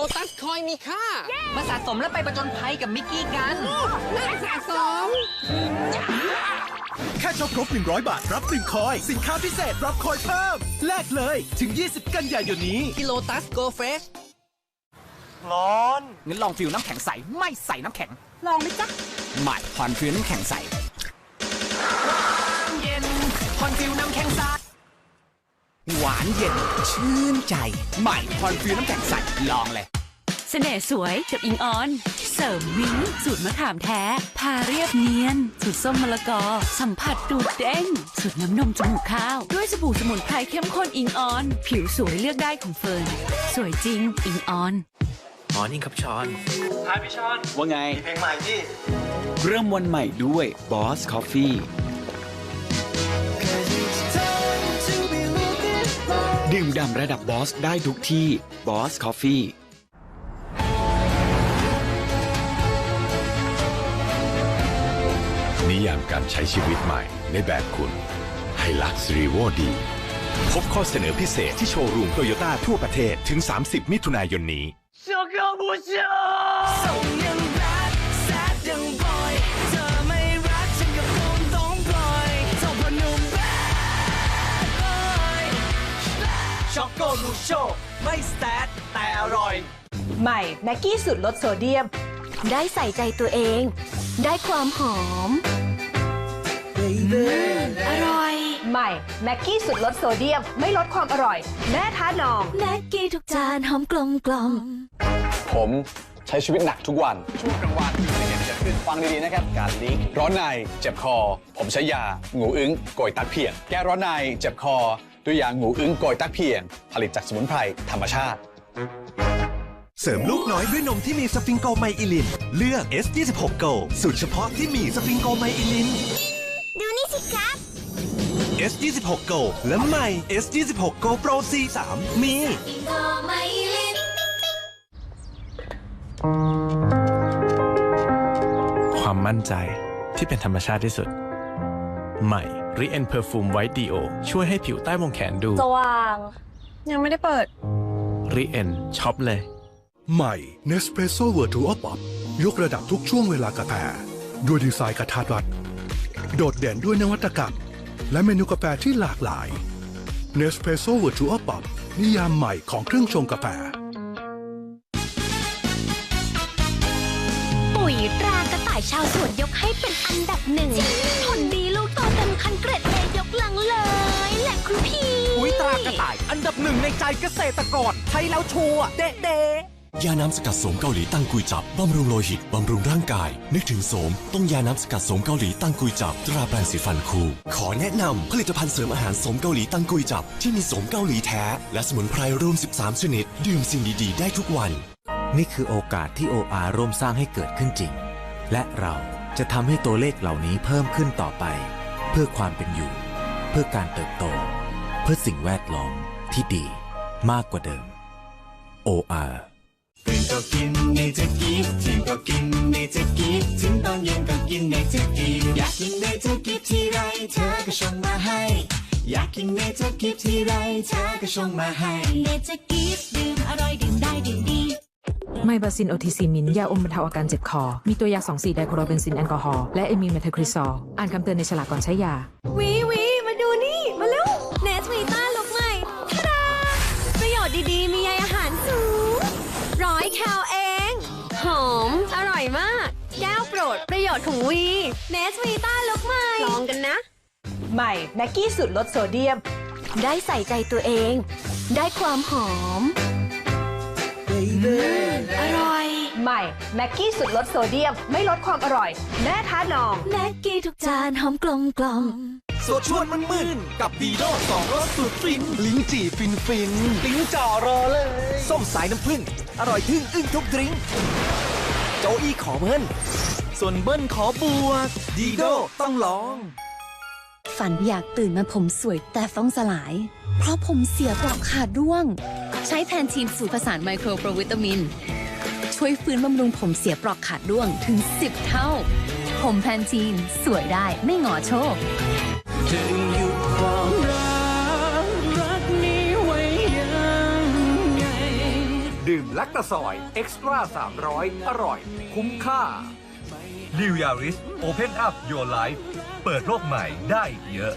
โลตัสคอยมีค่า มาสะสมและไปประจนภัยกับมิกกี้กันน่าสะสม แค่ช็อปครบ 100 บาท รับ 1 คอย สินค้าพิเศษรับคอยเพิ่ม แลกเลยถึง 20 กันยายนนี้กิโลตัสโกเฟสร้อนงั้นลองฟิวน้ำแข็งใส ไม่ใส่น้ำแข็ง ลองไหมจ๊ะใหม่พอนฟิวน้ำแข็งใสเย็นพอนฟิวน้ำแข็งใส หวานเย็น ชื่นใจ ใหม่พอนฟิวน้ำแข็งใสลองเลย เสน่ห์สวยกับอิงออน เสริมวิ้งสูตรมะขามแท้ พาเรียบเนียน สูตรส้มมะละกอ สัมผัสดูดเด้ง สูตรน้ำนมจมูกข้าว ด้วยสบู่สมุนไพรเข้มข้นอิงออน ผิวสวยเลือกได้ของเฟิร์น สวยจริงอิงออนมอร์นิ่งครับชอนท้ายพี่ชอน ว่าไง มีเพลงใหม่ที่ เริ่มวันใหม่ด้วย Boss Coffee ดื่มด่ำระดับบอสได้ทุกที่ Boss Coffee นิยามการใช้ชีวิตใหม่ในแบบคุณไฮลักซ์รีโวดี พบข้อเสนอพิเศษที่โชว์รูมโตโยต้าทั่วประเทศถึง 30 มิถุนายนนี้ช็อกโมูโชไม่สแตทแต่อร่อย ใหม่แม็กกี้สูตรลดโซเดียม ได้ใส่ใจตัวเอง ได้ความหอม อร่อย ใหม่แม็กกี้สูตรลดโซเดียม ไม่ลดความอร่อย แม่ท้าลอง แม็กกี้ทุกจานหอมกลมกล่อมผมใช้ชีวิตหนักทุกวัน ช่วงกลางวันมีอุบัติเหตุเกิดขึ้นฟังดี ๆ นะครับ การลีกร้อนในเจ็บคอ ผมใช้ยางูอึ้งโกยตักเพียงแก้ร้อนในเจ็บคอ ด้วยยางูอึ้งโกยตักเพียง ผลิตจากสมุนไพรธรรมชาติ เสริมลูกน้อยด้วยนมที่มีสฟิงโกไมอิลิน เลือก S26 Go สูตรเฉพาะที่มีสฟิงโกไมอิลิน ดูนี่สิครับ S26 Go และใหม่ S26 Go Pro C3 มีไม่ลิ้นความมั่นใจที่เป็นธรรมชาติที่สุด ใหม่ r ิเอนเพอร์ฟูมไวท์ดีโอช่วยให้ผิวใต้วงแขนดูสว่าง ยังไม่ได้เปิดริเอนช็อปเลย ใหม่ Nespresso Virtual Pop ยกระดับทุกช่วงเวลากาแฟ ด้วยดีไซน์กระทัดรัด โดดเด่นด้วยนวัตกรรม และเมนูกาแฟที่หลากหลาย Nespresso Virtual Pop นิยามใหม่ของเครื่องชงกาแฟ ปุ๋ยตรากระต่ายชาวสวนยกให้เป็นอันดับหนึ่งผลดี หนึ่งในใจเกษตรกรใช้แล้วชัวร์เด๊ะเดยาน้ำสกัดโสมเกาหลีตั้งกุยจับบำรุงโลหิตบำรุงร่างกาย นึกถึงโสมต้องยาน้ำสกัดโสมเกาหลีตั้งกุยจับตราแปรงสีฟันคูขอแนะนำผลิตภัณฑ์เสริมอาหารโสมเกาหลีตั้งกุยจับที่มีโสมเกาหลีแท้ และสมุนไพรรวม 13 ชนิด ดื่มสิ่งดีๆ ได้ทุกวัน นี่คือโอกาสที่ OR ร่วมสร้างให้เกิดขึ้นจริง และเราจะทำให้ตัวเลขเหล่านี้เพิ่มขึ้นต่อไป เพื่อความเป็นอยู่ เพื่อการเติบโต เพื่อสิ่งแวดล้อม ที่ดีมากกว่าเดิม OR ตื่นก็กินเนเจอร์กิฟถึงก็กินเนเจอร์กิฟถึงตอนเย็นก็กินเนเจอร์กิฟอยากกินเนเจอร์กิฟที่ไรเธอก็ชงมาให้ อยากกินเนเจอร์กิฟที่ไรเธอก็ชงมาให้เนเจอร์กีฟดื่มอร่อยดื่มได้ดื่มดีไมบาซินโอทีซีมินยาอมบรรเทาอาการเจ็บคอ มีตัวยา 2 4 ไดโคโรเบนซินแอลกอฮอล์และเอมีเมทาคริซอลอ่านคำเตือนในฉลากก่อนใช้ยาวีวีมา หอม อร่อยมาก แก้วโปรดประโยชน์ของวีเนสวีต้าลุกใหม่ลองกันนะ ใหม่แม็กกี้สูตรลดโซเดียม ได้ใส่ใจตัวเอง ได้ความหอม อร่อย ใหม่แม็กกี้สูตรลดโซเดียม ไม่ลดความอร่อย แม่ท้าลอง แม็กกี้ทุกจานหอมกลมกล่อม สดชวนมันมึนกับดีโดสองรสสุดฟิน ลิ้นจี่ฟินฟินลิ้นจ่อรอเลย ส้มสายน้ำผึ้งอร่อยทึ่งอึ้งทุกดริงก์โจอี้ขอเบิ้ลส่วนเบิ้ลขอบวก ดีโดต้องลอง ฝันอยากตื่นมาผมสวยแต่ฟ้องสลาย เพราะผมเสียปลอกขาดร่วง ใช้แพนทีนสูตรผสานไมโครโปรวิตามิน ช่วยฟื้นบำรุงผมเสียปลอกขาดร่วงถึง 10 เท่า ผมแพนทีนสวยได้ไม่หงอโชค จะหยุดความรักรักนี้ไว้ยังไงดดื่มแลคตาซอยเอ็กซ์ตร้า300 อร่อย คุ้มค่า New Yaris Open Up Your Life เปิดโลกใหม่ได้อีกเยอะ